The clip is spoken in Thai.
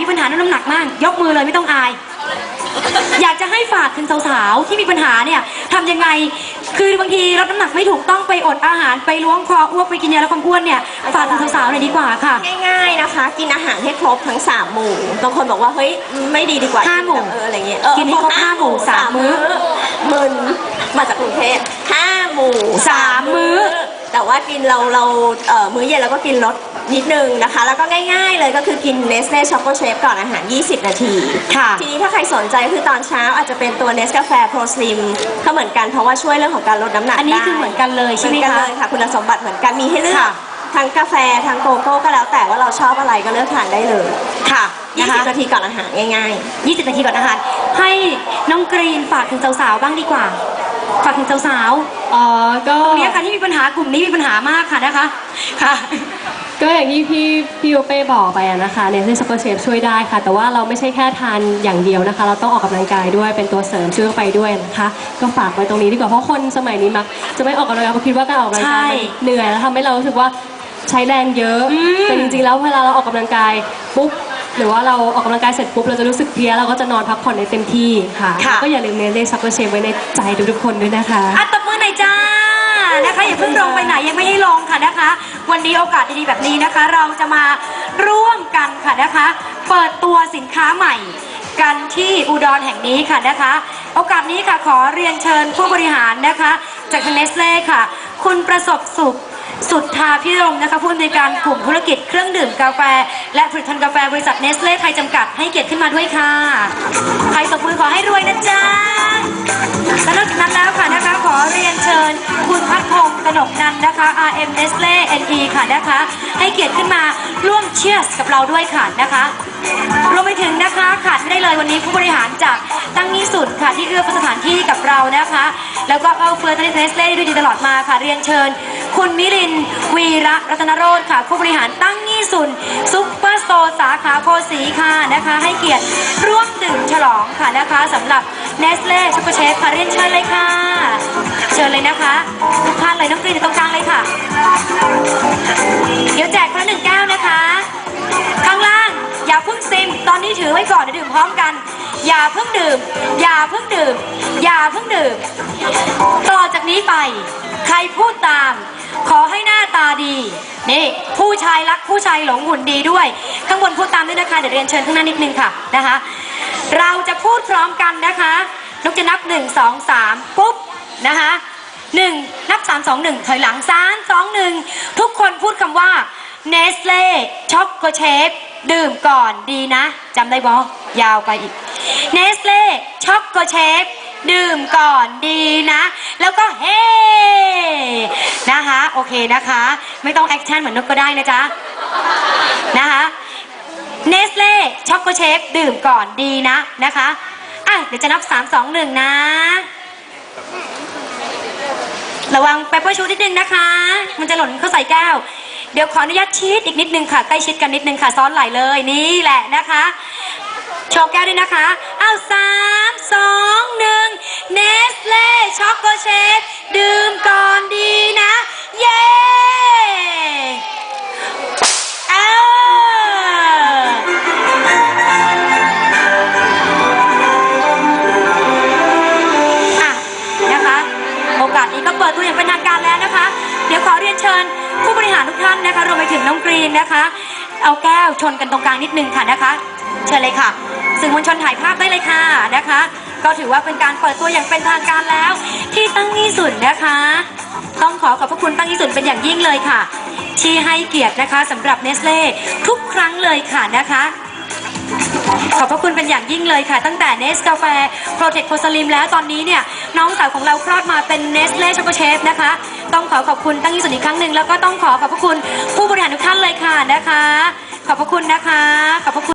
มีปัญหาเรื่องน้ำหนักมากยกมือเลยไม่ต้องอาย อยากจะให้ฝากถึงสาวๆที่มีปัญหาเนี่ยทำยังไง คือบางทีรับน้ำหนักไม่ถูกต้องไปอดอาหารไปล้วงคออ้วกไปกินยาลดความอ้วนเนี่ยฝากถึงสาวๆหน่อยดีกว่าค่ะ ง่ายๆนะคะ กินอาหารให้ครบทั้ง3หมู่บางคนบอกว่าเฮ้ยไม่ดีดีกว่าห้าหมู่เอออะไรเงี้ยกินให้ครบห้าหมู่สามมื้อ มึนมาจากกรุงเทพห้าหมู่สามมื้อ แต่ว่ากินเราเราเอ่อมื้อเย็นเราก็กินลดนิดนึงนะคะ แล้วก็ง่ายๆเลยก็คือกินเนสเล่ช็อกโกเชฟก่อนอาหาร 20 นาที ค่ะ ทีนี้ถ้าใครสนใจคือตอนเช้าอาจจะเป็นตัวเนสกาแฟโปรสลิมก็เหมือนกันเพราะว่าช่วยเรื่องของการลดน้ำหนักอันนี้ได้ คือเหมือนกันเลยใช่ไหมเหอนกันคะ เลยค่ะคุณสมบัติเหมือนกันมีให้เลือกค่ะ ทั้งกาแฟทั้งโกโก้ก็แล้วแต่ว่าเราชอบอะไรก็เลือกทานได้เลยค่ะนะคะ 20นาทีก่อนอาหารง่าย 20 นาทีก่อนอาหาร ให้น้องกรีนฝากถึงสาวๆ บ้างดีกว่า ฝากถึงสาวอ๋อ ก็ๆตรงนี้ค่ะที่มีปัญหากลุ่มนี้มีปัญหามากค่ะนะคะค่ะ ก็อย่างที่พี่พี่โอเป้บอกไปอะนะคะเนสเล่ช็อกโกเชฟช่วยได้ค่ะ แต่ว่าเราไม่ใช่แค่ทานอย่างเดียวนะคะ เราต้องออกกำลังกายด้วยเป็นตัวเสริมช่วยไปด้วยนะคะ ก็ฝากไว้ตรงนี้ดีกว่าเพราะคนสมัยนี้มักจะไม่ออกกำลังกายเพราะคิดว่าการออกกำลังกายใช่มันเหนื่อยแล้วทำให้เรารู้สึกว่าใช้แรงเยอะอืม แต่จริงๆแล้วเวลาเราออกกำลังกายปุ๊บ หรือว่าเราออกกำลังกายเสร็จปุ๊บเราจะรู้สึกเพลียเราก็จะนอนพักผ่อนได้เต็มที่ค่ะค่ะ แล้วก็อย่าลืมเนสเล่ช็อกโกเชฟไว้ในใจทุกๆคนด้วยนะคะอะตบมือหน่อยจ้านะคะอย่าเพิ่งลงไปไหนยังไม่ให้ลงค่ะนะคะ วันนี้โอกาสดีๆแบบนี้นะคะ เราจะมาร่วมกันค่ะนะคะ เปิดตัวสินค้าใหม่ กันที่อุดรแห่งนี้ค่ะนะคะ โอกาสนี้ค่ะขอเรียนเชิญผู้บริหารนะคะ จากทางเนสเล่ค่ะ คุณประสบสุข สุดทาพิรมนะคะผู้อำนวยการกลุ่มธุรกิจเครื่องดื่มกาแฟ และผลิตภัณฑ์กาแฟบริษัทเนสเล่ไทยจำกัดให้เกียรติขึ้นมาด้วยค่ะใครตบมือขอให้รวยนะจ๊ะและนอกจากนั้นแล้วค่ะนะคะขอเรียนเชิญ คุณพัฒพงศ์กนกนันท์นะคะ RM Nestle NE ค่ะนะคะ ให้เกียรติขึ้นมาร่วมเชียร์กับเราด้วยค่ะนะคะรวมไปถึงนะคะขาดไม่ได้เลยวันนี้ผู้บริหารจากตั้งนี้สุดค่ะที่เอื้อเฟื้อสถานที่กับเรานะคะ แล้วก็เอื้อเฟื้อเนสเล่ด้วยดีตลอดมาค่ะเรียนเชิญ คุณมิรินวีระรัตนโรธค่ะ ผู้บริหารตั้งนี้สุนซุปเปอร์สโตร์สาขาโพสีค่ะนะคะ ให้เกียรติร่วมดื่มฉลองค่ะนะคะสำหรับเนสเล่ช็อกโกเชฟค่ะเรียนเชิญเลยค่ะ เชิญเลยนะคะทุกท่านเลยน้องกรีนอยู่ตรงกลางเลยค่ะ เดี๋ยวแจกคนละหนึ่งแก้วนะคะ ข้างล่างอย่าเพิ่งซิม ตอนนี้ถือไว้ก่อนเดี๋ยวดื่มพร้อมกัน อย่าเพิ่งดื่ม อย่าเพิ่งดื่ม อย่าเพิ่งดื่ม ต่อจากนี้ไป ใครพูดตาม ขอให้หน้าตาดี นี่ ผู้ชายรักผู้ชายหลงหุ่นดีด้วย ข้างบนพูดตามด้วยนะคะเดี๋ยวเรียนเชิญข้างหน้านิดนึงค่ะนะคะ เราจะพูดพร้อมกันนะคะนกจะนับ 1 2 3 ปุ๊บนะคะหนึ่งนับ 3 2 1 ถอยหลัง 3 2 1 ทุกคนพูดคำว่าเนสเล่ช็อกโกเชฟดื่มก่อนดีนะจำได้บอยาวไปอีกเนสเล่ช็อกโกเชฟดื่มก่อนดีนะ แล้วก็เฮ้นะคะ โอเคนะคะ ไม่ต้องแอคชั่นเหมือนนกก็ได้นะจ๊ะ นะคะเนสเล่ช็อกโกเชฟดื่มก่อนดีนะนะคะอะเดี๋ยวจะนับ 3 2 1 นะ ระวังเปเปอร์ชูนิดนึงนะคะ มันจะหล่นเข้าใส่แก้ว เดี๋ยวขออนุญาตชีดอีกนิดนึงค่ะ ใกล้ชิดกันนิดนึงค่ะ ซ้อนไหลเลยนี่แหละนะคะโชว์แก้วด้วยนะคะ อ้าวสามสองหนึ่งเนสเล่ช็อกโกเชฟดื่มก่อนดี ถึงน้องกรีนนะคะ เอาแก้วชนกันตรงกลางนิดนึงค่ะนะคะ เชิญเลยค่ะสื่อมวลชนถ่ายภาพได้เลยค่ะนะคะ ก็ถือว่าเป็นการเปิดตัวอย่างเป็นทางการแล้ว ที่ตั้งยี่สุนนะคะ ต้องขอขอบพระคุณตั้งยี่สุนเป็นอย่างยิ่งเลยค่ะ ที่ให้เกียรตินะคะสำหรับเนสเล่ทุกครั้งเลยค่ะนะคะ ขอบพระคุณเป็นอย่างยิ่งเลยค่ะ ตั้งแต่เนสกาแฟโปรเทคโพสลิมแล้วตอนนี้เนี่ยน้องสาวของเราคลอดมาเป็นเนสเล่ช็อกโกเชฟนะคะ ต้องขอขอบคุณตั้งยี่สุดอีกครั้งหนึ่งแล้วก็ต้องขอขอบพระคุณผู้บริหารทุกท่านเลยค่ะนะคะ ขอบพระคุณนะคะ ขอบพระคุณ